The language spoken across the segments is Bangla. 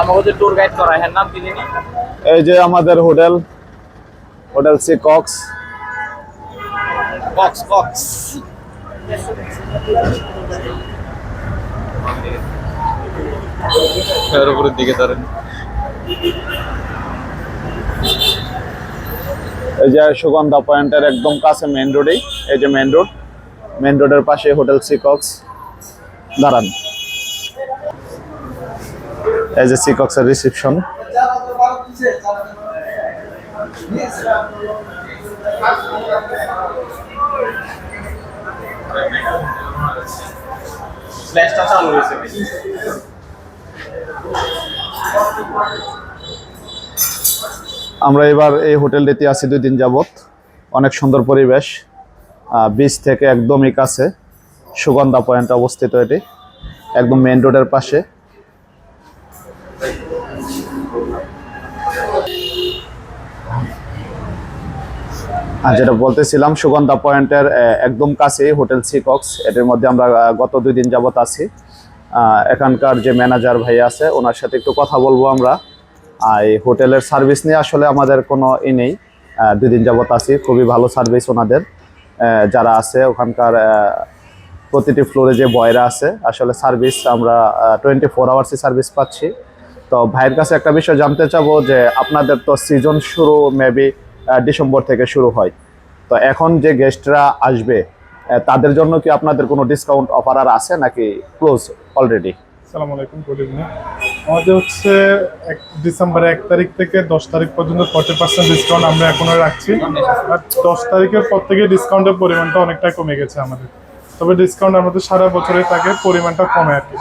আমাকে যে ট্যুর গাইড করা হ্যাঁ নাম কি জানি? এই যে আমাদের hotel hotel sea Cox. Cox Cox. এর উপরের দিকে ধরেন। এই যে সুগন্ধা পয়েন্টের একদম কাছে মেন রোডেই এই যে মেন রোড মেন রোডের পাশে হোটেল সি কক্স। দাঁড়ান। এই এ সি কক্সের রিসিপশন আমরা এবার এই হোটেলটিতে আছি দুই দিন যাবত অনেক সুন্দর পরিবেশ। বিচ থেকে একদমই কাছে। সুগন্ধা পয়েন্ট অবস্থিত এটি। একদম মেন রোডের পাশে। যেটা বলতেছিলাম, সুগন্ধা পয়েন্টের একদম কাছেই হোটেল সিকক্স এটার মধ্যে আমরা গত দুই দিন যাবত আছি। এখানকার যে ম্যানেজার ভাই আছে, ওনার সাথে একটু কথা বলব আমরা। আর এই হোটেলের সার্ভিস নিয়ে আসলে আমাদের কোনো ই নেই। দুই দিন যাবত আছি, খুবই ভালো সার্ভিস ওনাদের। যারা আছে, ওখানকার প্রতিটি ফ্লোরে যে বয়রা আছে, আসলে সার্ভিস আমরা টোয়েন্টি ফোর আওয়ার্সই সার্ভিস পাচ্ছি। তো ভাইয়ের কাছে একটা বিষয় জানতে চাবো যে, আপনাদের তো সিজন শুরু মেবি ডিসেম্বর থেকে শুরু হয়। তো এখন যে গেস্টরা আসবে তাদের জন্য কি আপনাদের কোনো ডিসকাউন্ট অফার আর আছে নাকি ক্লোজ অলরেডি আসসালামু আলাইকুম, গুড ইভিনিং। আমাদের হচ্ছে এক ডিসেম্বর এক তারিখ থেকে দশ তারিখ পর্যন্ত ফর্টি পার্সেন্ট ডিসকাউন্ট আমরা এখনও রাখছি। আর দশ তারিখের পর থেকে ডিসকাউন্টের পরিমাণটা অনেকটা কমে গেছে আমাদের। তবে ডিসকাউন্ট আমাদের সারা বছরই থাকে, পরিমাণটা কমে আর কি।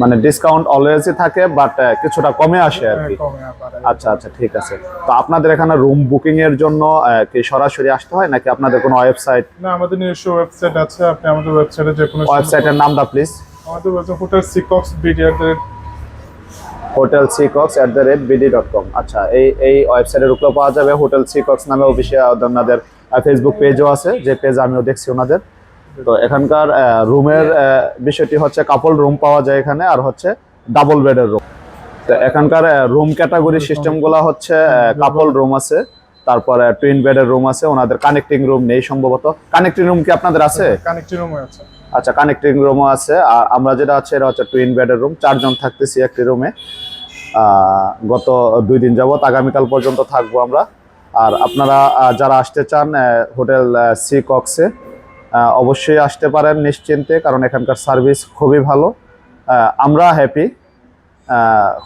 মানে ডিসকাউন্ট অলওয়েজই থাকে বাট কিছুটা কমে আসে আর কি। হ্যাঁ, আর বাড়ে। আচ্ছা আচ্ছা ঠিক আছে। তো আপনাদের এখানে রুম বুকিং এর জন্য কি সরাসরি আসতে হয় নাকি আপনাদের কোনো ওয়েবসাইট না আমাদের নিজস্ব ওয়েবসাইট আছে আপনি আমাদের ওয়েবসাইটে যে কোনো ওয়েবসাইটের নামটা প্লিজ আমাদের website hotel sea Cox BDR hotel sea Cox at the rate BD dot com আচ্ছা এই এই ওয়েবসাইটের উপরে পাওয়া যাবে হোটেল সিকক্স নামে অফিসে ওনাদের ফেসবুক পেজও আছে যে পেজ আমিও দেখছি ওনাদের। তো এখানকার রুমের বিষয়টি হচ্ছে কাপল রুম পাওয়া যায় এখানে আর হচ্ছে ডাবল বেডের রুম তো এখানকার রুম ক্যাটাগরি সিস্টেমগুলো হচ্ছে কাপল রুম আছে তারপরে টুইন বেডের রুম আছে ওনাদের কানেক্টিং রুম নেই সম্ভবত। কানেক্টিং রুম কি আপনাদের আছে? কানেক্টিং রুমে আছে। আচ্ছা কানেক্টিং রুমও আছে আর আমরা যেটা আছে এটা হচ্ছে টুইন বেডের রুম চারজন থাকতেছি একটি রুমে গত দুই দিন যাবত আগামীকাল পর্যন্ত থাকব আমরা। আর আপনারা যারা আসতে চান হোটেল সি কক্সে অবশ্যই আসতে পারেন নিশ্চিন্তে, কারণ এখানকার সার্ভিস খুবই ভালো। আমরা হ্যাপি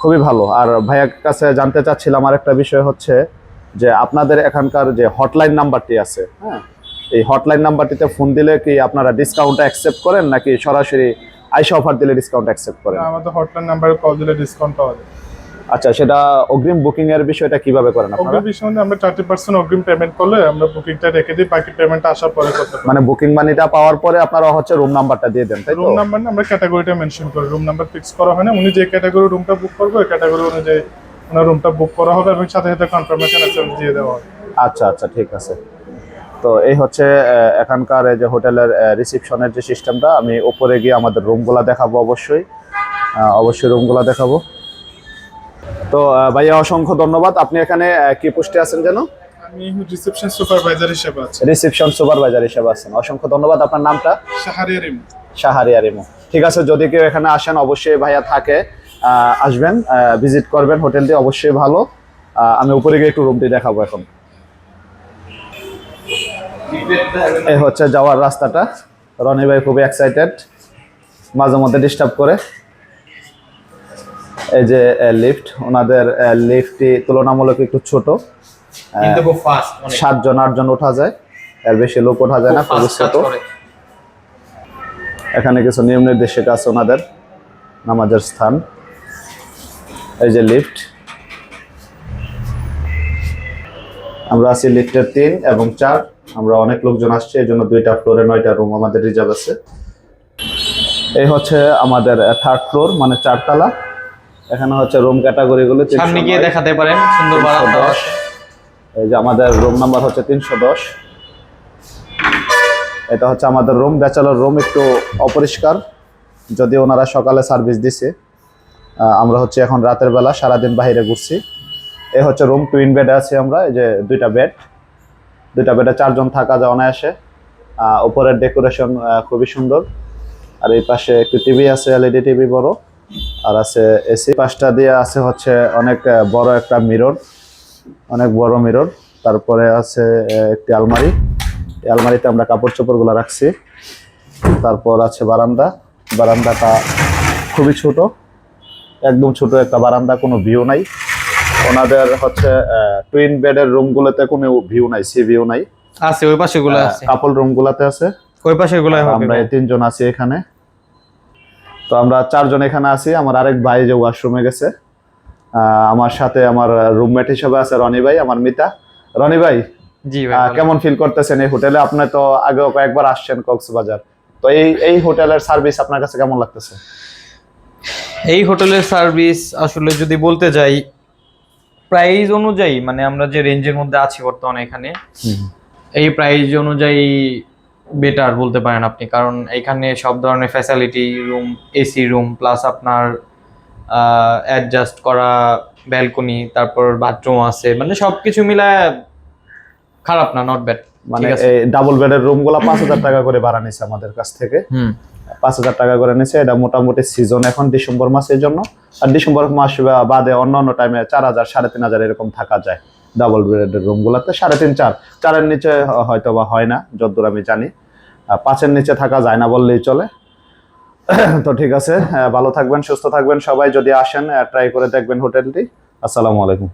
খুবই ভালো। আর ভাইয়ার কাছে জানতে চাচ্ছিলাম আরেকটা বিষয় হচ্ছে যে আপনাদের এখানকার যে হটলাইন নাম্বারটি আছে হ্যাঁ এই হটলাইন নাম্বারটিতে ফোন দিলে কি আপনারা ডিসকাউন্ট অ্যাকসেপ্ট করেন নাকি সরাসরি আইসা অফার দিলে ডিসকাউন্ট অ্যাকসেপ্ট করেন? আমাদের হটলাইন নাম্বারে কল দিলে ডিসকাউন্ট পাওয়া যায়। আচ্ছা সেটা অগ্রিম বুকিং এর বিষয়টা কীভাবে করেন আপনারা? অগ্রিম বিষয়ে আমরা থার্টি পার্সেন্ট অগ্রিম পেমেন্ট করলে আমরা বুকিংটা রেখে দিই বাকি পেমেন্ট আসার পরে করতে পারি। মানে বুকিং মানিটা পাওয়ার পরে আপনারা হচ্ছে রুম নাম্বারটা দিয়ে দেন তাই তো? রুম নাম্বার আমরা ক্যাটাগরিটা মেনশন করি। রুম নাম্বার ফিক্স করা হয় না উনি যে ক্যাটাগরি রুমটা বুক করবে ওই ক্যাটাগরি অনুযায়ী ওনার রুমটা বুক করা হবে এবং সাথে সাথে কনফার্মেশন এসএমএস দিয়ে দেওয়া হবে। আচ্ছা আচ্ছা ঠিক আছে। তো এই হচ্ছে এখানকার এই যে হোটেলের রিসিপশনের যে সিস্টেমটা আমি উপরে গিয়ে আমাদের রুমগুলা দেখাবো অবশ্যই। অবশ্যই রুমগুলা দেখাবো। তো ভাইয়া অসংখ্য ধন্যবাদ। আপনি এখানে কি পোস্টে আছেন যেন? আমি রিসেপশন সুপারভাইজার হিসেবে আছি। রিসিপশন সুপারভাইজার হিসেবে আছেন। অসংখ্য ধন্যবাদ। আপনার নামটা? ঠিক আছে যদি কেউ এখানে আসেন অবশ্যই ভাইয়া থাকে। আসবেন ভিজিট করবেন। হোটেলটি অবশ্যই ভালো। আমি উপরে গিয়ে একটু রুমটি দেখাবো এখন। এই হচ্ছে যাওয়ার রাস্তাটা। রনি ভাই খুবই এক্সাইটেড মাঝে মধ্যে ডিস্টার্ব করে। এই যে লিফট ওনাদের লিফটটি তুলনামূলক একটু ছোট। কিন্তু খুব ফাস্ট অনেক। সাতজন আটজন ওঠা যায়। এর বেশি লোক ওঠা যায় না খুব ছোট এখানে কিছু নিয়ম নির্দেশিকা আছে ওনাদের নামাজের স্থান। এই যে লিফট আমরা আছি লিফটের তিন এবং চার। আমরা অনেক লোকজন আসছে এই জন্য দুইটা ফ্লোরে নয়টা রুম আমাদের রিজার্ভ আছে। এই হচ্ছে আমাদের থার্ড ফ্লোর মানে চারতলা। এখানে হচ্ছে রুম ক্যাটাগরিগুলো সামনে গিয়ে দেখাতে পারেন সুন্দর বারান্দা দশ। এই যে আমাদের রুম নাম্বার হচ্ছে তিনশো দশ। এটা হচ্ছে আমাদের রুম ব্যাচেলর রুম একটু অপরিষ্কার যদি ওনারা সকালে সার্ভিস দিছে। আমরা হচ্ছে এখন রাতের বেলা সারাদিন বাইরে ঘুরছি। এ হচ্ছে রুম টুইন বেড আছে আমরা এই যে দুইটা বেড দুইটা বেডে চারজন থাকা যায় অনায়াসে। উপরের ডেকোরেশন খুবই সুন্দর। আর এই পাশে একটু টিভি আছে এলইডি টিভি বড়। আর আছে এসি পাশটা দিয়ে আছে হচ্ছে অনেক বড় একটা মিরর অনেক বড় মিরর তারপরে আছে একটি আলমারি। আলমারিতে আমরা কাপড় চোপড়গুলো রাখছি। তারপর আছে বারান্দা। বারান্দাটা খুবই ছোট। একদম ছোট একটা বারান্দা কোনো ভিউ নাই। ওনাদের হচ্ছে টুইন বেডের রুমগুলোতে কোনো ভিউ নাই সি ভিউ নাই। আছে ওই পাশে গুলো আছে। কাপল রুমগুলোতে আছে। ওই পাশে গুলো আমরা তিনজন আছি এখানে। তো আমরা চারজন এখানে আছি। আমার আরেক ভাই যে ওয়াশরুমে গেছে। আমার সাথে আমার রুমমেট হিসেবে আছে রনি ভাই আমার মিতা। রনি ভাই জি ভাই কেমন ফিল করতেছেন এই হোটেলে? আপনি তো আগেও কয়েকবার আসছেন কক্সবাজার। তো এই এই হোটেলের সার্ভিস আপনার কাছে কেমন লাগতেছে? এই হোটেলের সার্ভিস আসলে যদি বলতে যাই প্রাইস অনুযায়ী মানে আমরা যে রেঞ্জের মধ্যে আছি বর্তমানে এখানে এই প্রাইস অনুযায়ী বেটার বলতে পারেন আপনি। কারণ এখানে সব ধরনের facility room AC room plus আপনার অ্যাডজাস্ট করা ব্যালকনি তারপর বাথরুম আছে। মানে সবকিছু মিলায় খারাপ না নট ব্যাড মানে এই ডাবল বেডের রুমগুলা পাঁচ হাজার টাকা করে ভাড়া নিছে আমাদের কাছ থেকে। হুম। পাঁচ হাজার টাকা করে নিছে এটা মোটামুটি সিজন এখন ডিসেম্বর মাসের জন্য। আর ডিসেম্বর মাস বাদে অন্য অন্য টাইমে চার হাজার সাড়ে তিন হাজার এরকম থাকা যায়। ডাবল বেডের রুম গুলাতে সাড়ে তিন, চার। চারের নিচে হয়তো বা হয় না, যতদূর আমি জানি। পাঁচের নিচে থাকা যায় না বললেই চলে। তো ঠিক আছে ভালো থাকবেন, সুস্থ থাকবেন সবাই। যদি আসেন ট্রাই করে দেখবেন হোটেলটি। আসসালামু আলাইকুম।